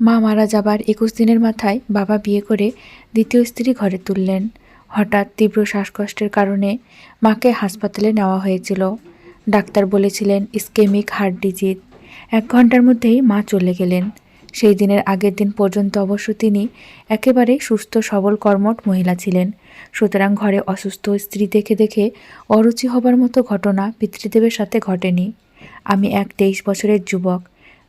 মা মারা যাবার একুশ দিনের মাথায় বাবা বিয়ে করে দ্বিতীয় স্ত্রী ঘরে তুললেন। হঠাৎ তীব্র শ্বাসকষ্টের কারণে মাকে হাসপাতালে নেওয়া হয়েছিল। ডাক্তার বলেছিলেন, ইস্কেমিক হার্ট ডিজিজ। এক ঘণ্টার মধ্যেই মা চলে গেলেন। সেই দিনের আগের দিন পর্যন্ত অবশ্য তিনি একেবারে সুস্থ, সবল কর্মট মহিলা ছিলেন। সুতরাং ঘরে অসুস্থ স্ত্রী দেখে দেখে অরুচি হবার মতো ঘটনা পিতৃদেবের সাথে ঘটেনি। আমি এক তেইশ বছরের যুবক।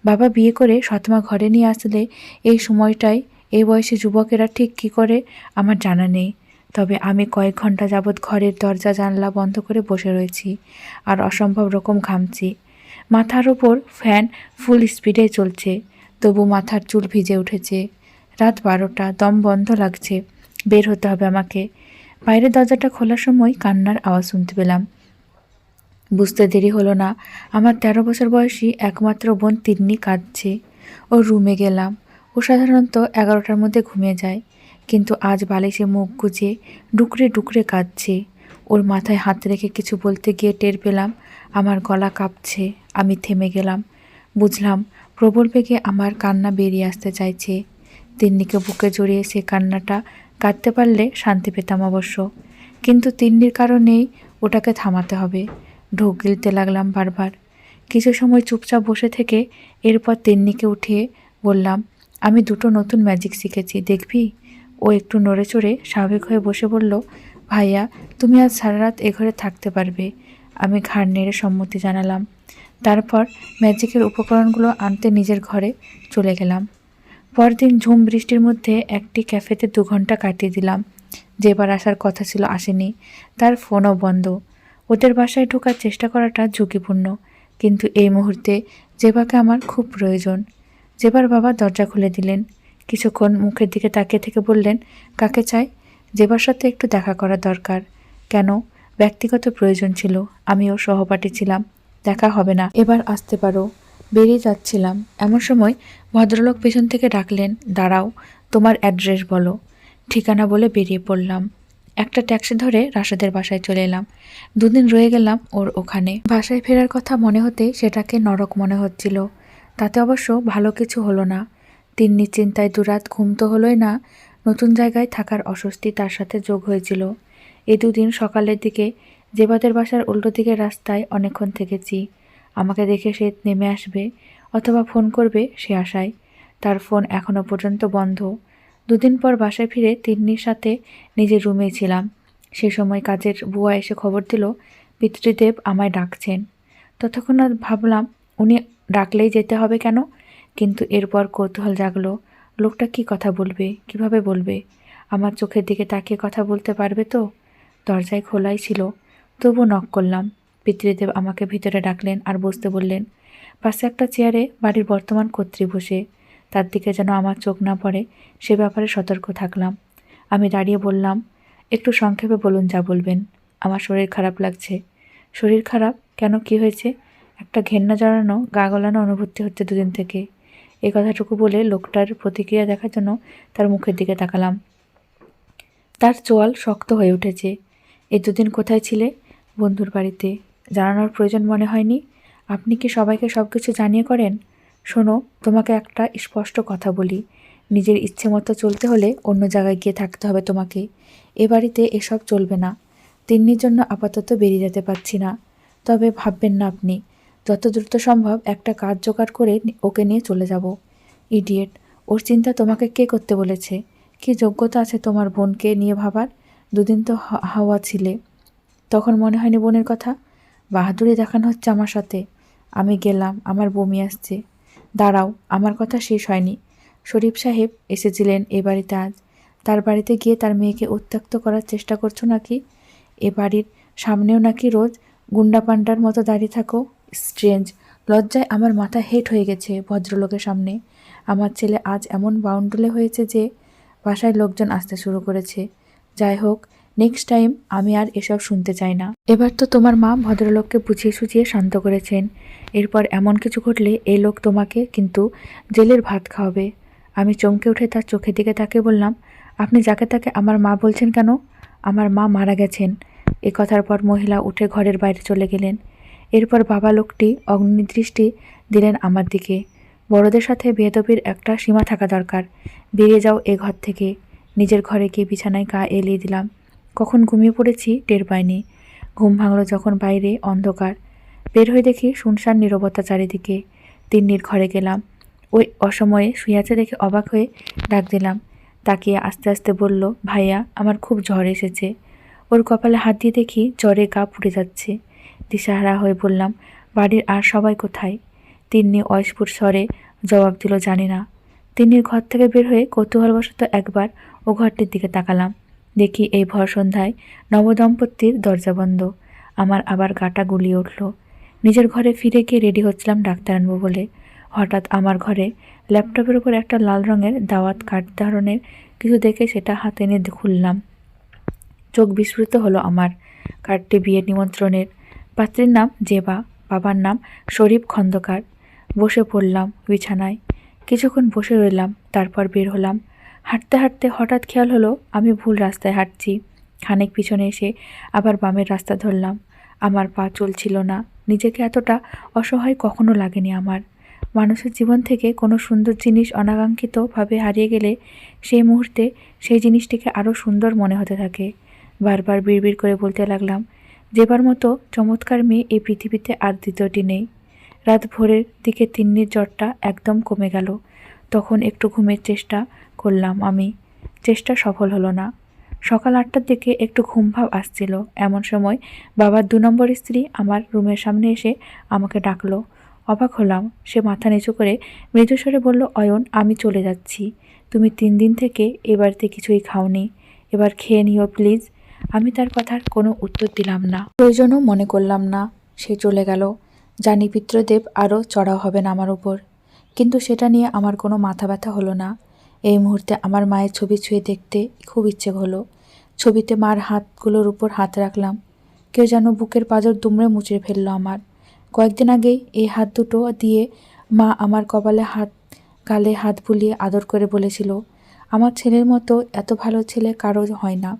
বাবা বিয়ে করে সৎমা ঘরে নিয়ে আসলে এই সময়টায়, এই বয়সে যুবকেরা ঠিক কী করে আমার জানা নেই। তবে আমি কয়েক ঘণ্টা যাবৎ ঘরের দরজা জানলা বন্ধ করে বসে রয়েছি আর অসম্ভব রকম ঘামছি। মাথার ওপর ফ্যান ফুল স্পিডে চলছে, তবু মাথার চুল ভিজে উঠেছে। রাত বারোটা, দম বন্ধ লাগছে। বের হতে হবে আমাকে। বাইরের দরজাটা খোলার সময় কান্নার আওয়াজ শুনতে পেলাম। বুঝতে দেরি হলো না। আমার তেরো বছর বয়সী একমাত্র বোন তিন্নি কাঁদছে। ওর রুমে গেলাম। ও সাধারণত এগারোটার মধ্যে ঘুমিয়ে যায়। কিন্তু আজ বালিশে মুখ গুজে ডুকরে ডুকরে কাঁদছে। ওর মাথায় হাত রেখে কিছু বলতে গিয়ে টের পেলাম, আমার গলা কাঁপছে। আমি থেমে গেলাম। বুঝলাম, প্রবল বেগে আমার কান্না বেরিয়ে আসতে চাইছে। তিন্নিকে বুকে জড়িয়ে সে কান্নাটা কাঁদতে পারলে শান্তি পেতাম অবশ্য। কিন্তু তিন্নির কারণেই ওটাকে থামাতে হবে। ঢোক গিলতে লাগলাম বারবার। কিছু সময় চুপচাপ বসে থেকে এরপর তিন্নিকে উঠিয়ে বললাম, আমি দুটো নতুন ম্যাজিক শিখেছি, দেখবি? ও একটু নড়ে চড়ে স্বাভাবিক হয়ে বসে বলল, ভাইয়া, তুমি আজ সারা রাত এ ঘরে থাকতে পারবে, আমি ঘাড় নেড়ে সম্মতি জানালাম। তারপর ম্যাজিকের উপকরণগুলো আনতে নিজের ঘরে চলে গেলাম। পরদিন ঝুম বৃষ্টির মধ্যে একটি ক্যাফেতে দু ঘণ্টা কাটিয়ে দিলাম। যেবার আসার কথা ছিল আসেনি। তার ফোনও বন্ধ। ওদের বাসায় ঢোকার চেষ্টা করাটা ঝুঁকিপূর্ণ। কিন্তু এই মুহূর্তে জেবাকে আমার খুব প্রয়োজন। জেবার বাবা দরজা খুলে দিলেন। কিছুক্ষণ মুখের দিকে তাকিয়ে থেকে বললেন, কাকে চাই? জেবার সাথে একটু দেখা করা দরকার। কেন? ব্যক্তিগত প্রয়োজন ছিল। আমিও সহপাঠী ছিলাম। দেখা হবে না। এবার আসতে পারো। বেরিয়ে যাচ্ছিলাম। এমন সময় ভদ্রলোক পেছন থেকে ডাকলেন, দাঁড়াও, তোমার অ্যাড্রেস বলো। ঠিকানা বলে বেরিয়ে পড়লাম। একটা ট্যাক্সি ধরে রাশেদের বাসায় চলে এলাম। দুদিন রয়ে গেলাম ওর ওখানে। বাসায় ফেরার কথা মনে হতে সেটাকে নরক মনে হচ্ছিল। তাতে অবশ্য ভালো কিছু হলো না। তিন্নি চিন্তায় দুরাত ঘুম তো হলোই না, নতুন জায়গায় থাকার অস্বস্তি তার সাথে যোগ হয়েছিল। এই দুদিন সকালের দিকে জেবাদের বাসার উল্টো দিকের রাস্তায় অনেকক্ষণ থেকেছি। আমাকে দেখে সে নেমে আসবে, অথবা ফোন করবে সে আশায়। তার ফোন এখনও পর্যন্ত বন্ধ। দুদিন পর বাসায় ফিরে তিন্নির সাথে নিজের রুমে ছিলাম। সে সময় কাজের বুয়া এসে খবর দিল, পিতৃদেব আমায় ডাকছেন। ততক্ষণ ভাবলাম, উনি ডাকলেই যেতে হবে কেন? কিন্তু এরপর কৌতূহল জাগলো, লোকটা কি কথা বলবে, কীভাবে বলবে? আমার চোখের দিকে তাকিয়ে কথা বলতে পারবে তো? দরজায় খোলাই ছিল, তবু নক করলাম। পিতৃদেব আমাকে ভিতরে ডাকলেন আর বসতে বললেন, পাশে একটা চেয়ারে বাড়ির বর্তমান কর্ত্রী বসে। তার দিকে যেন আমার চোখ না পড়ে, সে ব্যাপারে সতর্ক থাকলাম। আমি দাঁড়িয়ে বললাম, একটু সংক্ষেপে বলুন যা বলবেন। আমার শরীর খারাপ লাগছে। শরীর খারাপ? কেন? কি হয়েছে? একটা ঘেন্না জড়ানো, গা গলানো অনুভূতি হচ্ছে দুদিন থেকে। এই কথাটুকু বলে লোকটার প্রতিক্রিয়া দেখার জন্য তার মুখের দিকে তাকালাম। তার চোয়াল শক্ত হয়ে উঠেছে। এই দুদিন কোথায় ছিলে? বন্ধুর বাড়িতে। জানানোর প্রয়োজন মনে হয়নি। আপনি কি সবাইকে সব কিছু জানিয়ে করেন? শোনো, তোমাকে একটা স্পষ্ট কথা বলি। নিজের ইচ্ছে মতো চলতে হলে অন্য জায়গায় গিয়ে থাকতে হবে তোমাকে। এ বাড়িতে এসব চলবে না। তিন্নির জন্য আপাতত বেরিয়ে যেতে পারছি না। তবে ভাববেন না আপনি, যত দ্রুত সম্ভব একটা কাজ জোগাড় করে ওকে নিয়ে চলে যাব। ইডিয়েট, ওর চিন্তা তোমাকে কে করতে বলেছে? কি যোগ্যতা আছে তোমার বোনকে নিয়ে ভাবার? দুদিন তো হাওয়া ছিলে। তখন মনে হয়নি বোনের কথা? বাহাদুরি দেখানো হচ্ছে আমার সাথে। আমি গেলাম, আমার বমি আসছে। দাঁড়াও, আমার কথা শেষ হয়নি। শরীফ সাহেব এসেছিলেন এ বাড়িতে আজ। তার বাড়িতে গিয়ে তার মেয়েকে উত্ত্যক্ত করার চেষ্টা করছ নাকি? এ বাড়ির সামনেও নাকি রোজ গুন্ডা পান্ডার মতো দাঁড়িয়ে থাকো? স্ট্রেঞ্জ, লজ্জায় আমার মাথা হেট হয়ে গেছে ভদ্রলোকের সামনে। আমার ছেলে আজ এমন বাউন্ডুলে হয়েছে যে বাসায় লোকজন আসতে শুরু করেছে। যাই হোক নেক্সট টাইম আমি আর এসব শুনতে চাই না। এবার তো তোমার মা ভদ্রলোককে বুঝিয়ে সুঝিয়ে শান্ত করেছেন। এরপর এমন কিছু ঘটলে এই লোক তোমাকে কিন্তু জেলের ভাত খাওয়াবে। আমি চমকে উঠে তার চোখের দিকে তাকে বললাম, আপনি যাকে তাকে আমার মা বলছেন কেন? আমার মা মারা গেছেন। এ কথার পর মহিলা উঠে ঘরের বাইরে চলে গেলেন। এরপর বাবা লোকটি অগ্নিদৃষ্টি দিলেন আমার দিকে। বড়দের সাথে বেদবির একটা সীমা থাকা দরকার। বেরিয়ে যাও এ ঘর থেকে। নিজের ঘরে গিয়ে বিছানায় গা এলিয়ে দিলাম। কখন ঘুমিয়ে পড়েছি টের পাইনি। ঘুম ভাঙলো যখন বাইরে, অন্ধকার। বের হয়ে দেখি শুনশান নীরবতা চারিদিকে। তিন্নির ঘরে গেলাম। ওই অসময়ে শুয়ে আছে দেখে অবাক হয়ে ডাক দিলাম। তাকিয়ে আস্তে আস্তে বলল, ভাইয়া, আমার খুব জ্বর এসেছে। ওর কপালে হাত দিয়ে দেখি জ্বরে গা পুড়ে যাচ্ছে। দিশাহারা হয়ে বললাম, বাড়ির আর সবাই কোথায়? তিন্নি অস্ফুট স্বরে জবাব দিল, জানি না। তিন্নির ঘর থেকে বের হয়ে কৌতূহলবশত একবার ও ঘরটির দিকে তাকালাম। দেখি এই ভর সন্ধ্যায় নবদম্পতির দরজা বন্ধ। আমার আবার গাটা গুলিয়ে উঠল। নিজের ঘরে ফিরে গিয়ে রেডি হচ্ছিলাম ডাক্তার আনব বলে। হঠাৎ আমার ঘরে ল্যাপটপের উপর একটা লাল রঙের দাওয়াত কাঠ ধরনের কিছু দেখে সেটা হাতে এনে খুললাম। চোখ বিস্ফৃত হলো আমার। কার্ডটি বিয়ের নিমন্ত্রণের। পাত্রীর নাম জেবা, বাবার নাম শরীফ খন্দকার। বসে পড়লাম বিছানায়। কিছুক্ষণ বসে রইলাম, তারপর বের হলাম। হাঁটতে হাঁটতে হঠাৎ খেয়াল হলো আমি ভুল রাস্তায় হাঁটছি। খানিক পিছনে এসে আবার বামের রাস্তা ধরলাম। আমার পা চলছিল না। নিজেকে এতটা অসহায় কখনো লাগেনি আমার। মানুষের জীবন থেকে কোনো সুন্দর জিনিস অনাকাঙ্ক্ষিতভাবে হারিয়ে গেলে সেই মুহূর্তে সেই জিনিসটিকে আরও সুন্দর মনে হতে থাকে। বারবার বিড়বিড় করে বলতে লাগলাম, যেবার মতো চমৎকার মেয়ে এই পৃথিবীতে আর দ্বিতীয়টি নেই। রাত ভোরের দিকে তিন্নির জ্বরটা একদম কমে গেল। তখন একটু ঘুমের চেষ্টা করলাম আমি। চেষ্টা সফল হলো না। সকাল আটটার দিকে একটু ঘুমভাব আসছিল। এমন সময় বাবার দু নম্বর স্ত্রী আমার রুমের সামনে এসে আমাকে ডাকলো। অবাক হলাম, সে মাথা নিচু করে মৃদুস্বরে বলল, অয়ন, আমি চলে যাচ্ছি। তুমি তিন দিন থেকে এবারতে কিছুই খাওনি। এবার খেয়ে নিও, প্লিজ। আমি তার কথার কোনো উত্তর দিলাম না। প্রয়োজনও মনে করলাম না, সে চলে গেল। জানি পিতৃদেব আরও চড়াও হবেন আমার উপর। কিন্তু সেটা নিয়ে আমার কোনো মাথা ব্যথা হলো না। এই মুহূর্তে আমার মায়ের ছবি ছুঁয়ে দেখতে খুব ইচ্ছে হলো। ছবিতে মার হাতগুলোর উপর হাত রাখলাম। কেউ যেন বুকের পাঁজর দুমড়ে মুচড়ে ফেলল আমার। কয়েকদিন আগেই এই হাত দুটো দিয়ে মা আমার কপালে হাত, গালে হাত বুলিয়ে আদর করে বলেছিল, আমার ছেলের মতো এত ভালো ছেলে কারও হয় না।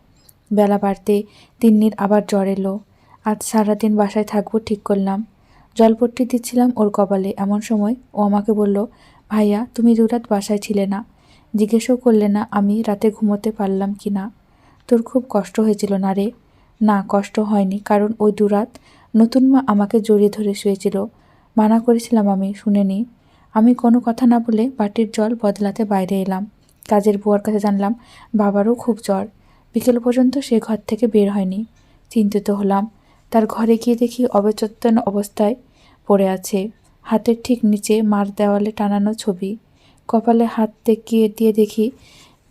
বেলা বাড়তে তিন্নির আবার জ্বর এলো। আজ সারাদিন বাসায় থাকব ঠিক করলাম। জলপট্টি দিচ্ছিলাম ওর কপালে এমন সময় ও আমাকে বলল, ভাইয়া, তুমি দুরাত বাসায় ছিলে না। জিজ্ঞেসও করলে না আমি রাতে ঘুমোতে পারলাম কি না। তোর খুব কষ্ট হয়েছিল না রে? না, কষ্ট হয়নি, কারণ ওই দুরাত নতুন মা আমাকে জড়িয়ে ধরে শুয়েছিল। মানা করেছিলাম আমি শুনেনি আমি কোনো কথা না বলে বাটির জল বদলাতে বাইরে এলাম। কাজের বুয়ার কাছে জানলাম, বাবারও খুব জ্বর। বিকেল পর্যন্ত সে ঘর থেকে বের হয়নি। চিন্তিত হলাম। তার ঘরে গিয়ে দেখি অবচেতন অবস্থায় পড়ে আছে। হাতের ঠিক নিচে মার দেওয়ালে টানানো ছবি। কপালে হাত দেখিয়ে দিয়ে দেখি,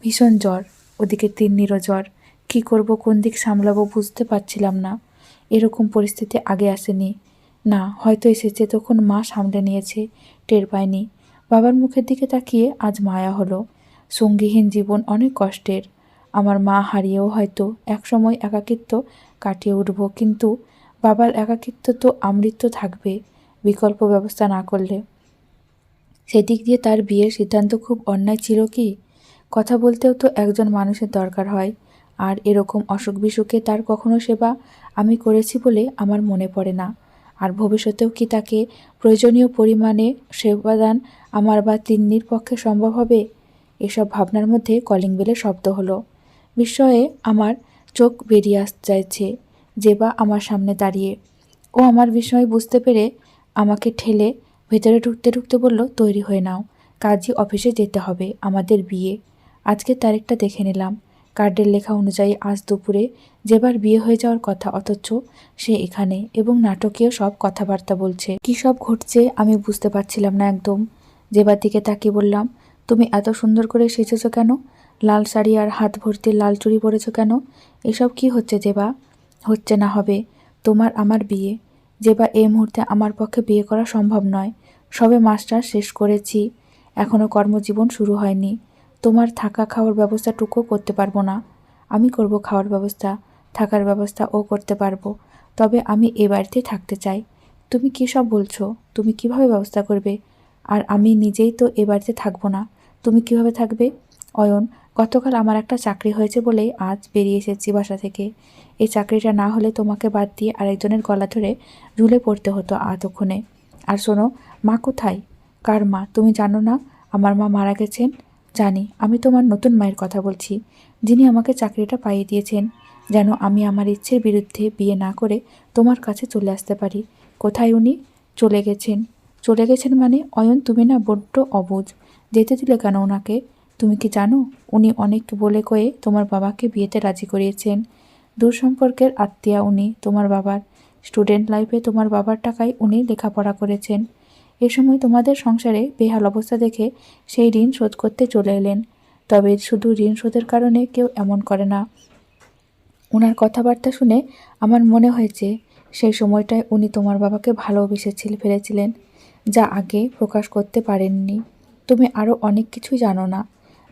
ভীষণ জ্বর। ওদিকে তিন্নিরও জ্বর কী করব, কোন দিক সামলাবো বুঝতে পারছিলাম না। এরকম পরিস্থিতি আগে আসেনি। না, হয়তো এসেছে, তখন মা সামলে নিয়েছে, টের পায়নি বাবার মুখের দিকে তাকিয়ে আজ মায়া হলো। সঙ্গীহীন জীবন অনেক কষ্টের। আমার মা হারিয়েও হয়তো একসময় একাকিত্ব কাটিয়ে উঠব, কিন্তু বাবার একাকিত্ব তো আমৃত্য থাকবে। বিকল্প ব্যবস্থা না করলে। সেদিক দিয়ে তার বিয়ের সিদ্ধান্ত খুব অন্যায় ছিল কি? কথা বলতেও তো একজন মানুষের দরকার হয়। আর এরকম অসুখ বিসুখে তার কখনো সেবা আমি করেছি বলে আমার মনে পড়ে না। আর ভবিষ্যতেও কি তাকে প্রয়োজনীয় পরিমাণে সেবাদান আমার বা তিন্নির পক্ষে সম্ভব হবে? এসব ভাবনার মধ্যে কলিং বেলের শব্দ হলো। বিস্ময়ে আমার চোখ বেরিয়ে আস চাইছে যে বা আমার সামনে দাঁড়িয়ে। ও আমার বিষয় বুঝতে পেরে আমাকে ঠেলে ভেতরে ঢুকতে ঢুকতে বলল, তৈরি হয়ে নাও কাজী অফিসে যেতে হবে, আমাদের বিয়ে। আজকের তারিখটা দেখে নিলাম। কার্ডের লেখা অনুযায়ী আজ দুপুরে যেবার বিয়ে হয়ে যাওয়ার কথা, অথচ সে এখানে এবং নাটকীয় সব কথাবার্তা বলছে। কী সব ঘটছে আমি বুঝতে পারছিলাম না একদম। যেবার দিকে তাকিয়ে বললাম, তুমি এত সুন্দর করে সেজেছ কেন? লাল শাড়ি আর হাত ভর্তি লাল চুড়ি পরেছ কেন? এসব কি হচ্ছে যেবা? হচ্ছে না হবে। তোমার আমার বিয়ে। যেবা এই মুহূর্তে আমার পক্ষে বিয়ে করা সম্ভব নয়। সবে মাস্টার শেষ করেছি। এখনও কর্মজীবন শুরু হয়নি। তোমার থাকা খাওয়ার ব্যবস্থাটুকু করতে পারব না। আমি করব খাওয়ার ব্যবস্থা, থাকার ব্যবস্থা ও করতে পারব। তবে আমি এ বাড়িতে থাকতে চাই। তুমি কী সব বলছো? তুমি কীভাবে ব্যবস্থা করবে? আর আমি নিজেই তো এ বাড়িতে থাকব না। তুমি কীভাবে থাকবে? অয়ন গতকাল আমার একটা চাকরি হয়েছে বলেই আজ বেরিয়ে এসেছি বাসা থেকে। এই চাকরিটা না হলে তোমাকে বাদ দিয়ে আরেকজনের গলা ধরে ঝুলে পড়তে হতো এতক্ষণে আর শোনো, মা কোথায়? কার মা? তুমি জানো না? আমার মা মারা গেছেন? জানি, আমি তোমার নতুন মায়ের কথা বলছি। যিনি আমাকে চাকরিটা পাইয়ে দিয়েছেন, যেন আমি আমার ইচ্ছের বিরুদ্ধে বিয়ে না করে তোমার কাছে চলে আসতে পারি। কোথায় উনি? চলে গেছেন। চলে গেছেন মানে অয়ন তুমি না বড্ড অবুঝ যেতে দিলে কেন ওনাকে? তুমি কি জানো, উনি অনেক বলে কয়ে তোমার বাবাকে বিয়েতে রাজি করিয়েছেন। দূর সম্পর্কের আত্মীয়া উনি তোমার বাবার। স্টুডেন্ট লাইফে তোমার বাবার টাকায় উনি লেখাপড়া করেছেন। এ সময় তোমাদের সংসারে বেহাল অবস্থা দেখে সেই ঋণ শোধ করতে চলে এলেন। তবে শুধু ঋণ শোধের কারণে কেউ এমন করে না। ওনার কথাবার্তা শুনে আমার মনে হয়েছে, সেই সময়টায় উনি তোমার বাবাকে ভালোবেসেছিল ফেলেছিলেন, যা আগে প্রকাশ করতে পারেননি। তুমি আরও অনেক কিছুই জানো না।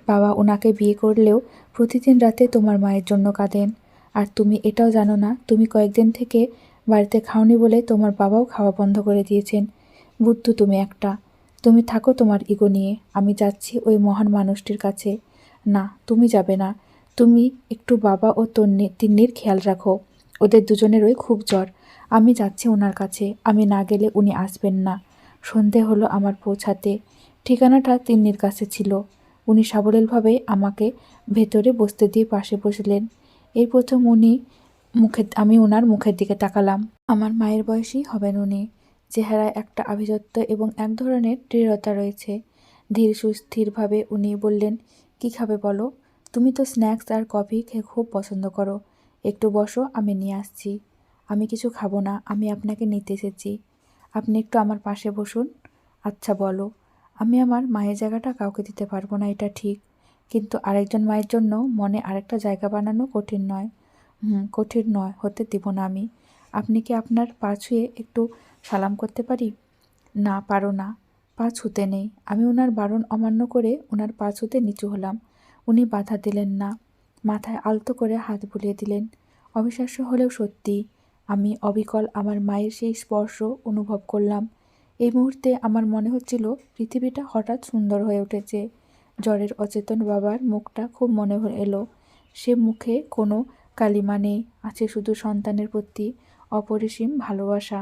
বাবা ওনাকে বিয়ে করলেও প্রতিদিন রাতে তোমার মায়ের জন্য কাঁদেন। আর তুমি এটাও জানো না, তুমি কয়েকদিন থেকে বাড়িতে খাওনি বলে তোমার বাবাও খাওয়া বন্ধ করে দিয়েছেন। বুদ্ধু তুমি একটা। তুমি থাকো তোমার ইগো নিয়ে। আমি যাচ্ছি ওই মহান মানুষটির কাছে। না, তুমি যাবে না। তুমি একটু বাবা ও তন্নি তিন্নির খেয়াল রাখো। ওদের দুজনেরই খুব জ্বর। আমি যাচ্ছি ওনার কাছে। আমি না গেলে উনি আসবেন না। সন্ধে হলো আমার পৌঁছাতে। ঠিকানাটা তিন্নির কাছে ছিল। উনি সাবলীলভাবে আমাকে ভেতরে বসতে দিয়ে পাশে বসলেন। এই প্রথম উনি মুখে, আমি ওনার মুখের দিকে তাকালাম। আমার মায়ের বয়সী হবেন উনি। চেহারায় একটা আভিজাত্য এবং এক ধরনের দৃঢ়তা রয়েছে। ধীর সুস্থিরভাবে উনি বললেন, কি খাবে বলো? তুমি তো স্ন্যাক্স আর কফি খেয়ে খুব পছন্দ করো। একটু বসো, আমি নিয়ে আসছি। আমি কিছু খাব না, আমি আপনাকে নিতে এসেছি। আপনি একটু আমার পাশে বসুন। আচ্ছা বলো। আমি আমার মায়ের জায়গাটা কাউকে দিতে পারব না, এটা ঠিক। কিন্তু আরেকজন মায়ের জন্য মনে আরেকটা জায়গা বানানো কঠিন নয়। হুম, কঠিন নয়, হতে দিব না আমি। আপনি কি আপনার পা ছুঁয়ে একটু সালাম করতে পারি? না, পারো না। পা ছুঁতে নেই। আমি ওনার বারণ অমান্য করে ওনার পা ছুঁতে নিচু হলাম। উনি বাধা দিলেন না। মাথায় আলতো করে হাত বুলিয়ে দিলেন। অবিশ্বাস্য হলেও সত্যি, আমি অবিকল আমার মায়ের সেই স্পর্শ অনুভব করলাম। এই মুহূর্তে আমার মনে হচ্ছিল পৃথিবীটা হঠাৎ সুন্দর হয়ে উঠেছে। জ্বরের অচেতন বাবার মুখটা খুব মনে এলো। সে মুখে কোনো কালিমা নেই, আছে শুধু সন্তানের প্রতি অপরিসীম ভালোবাসা।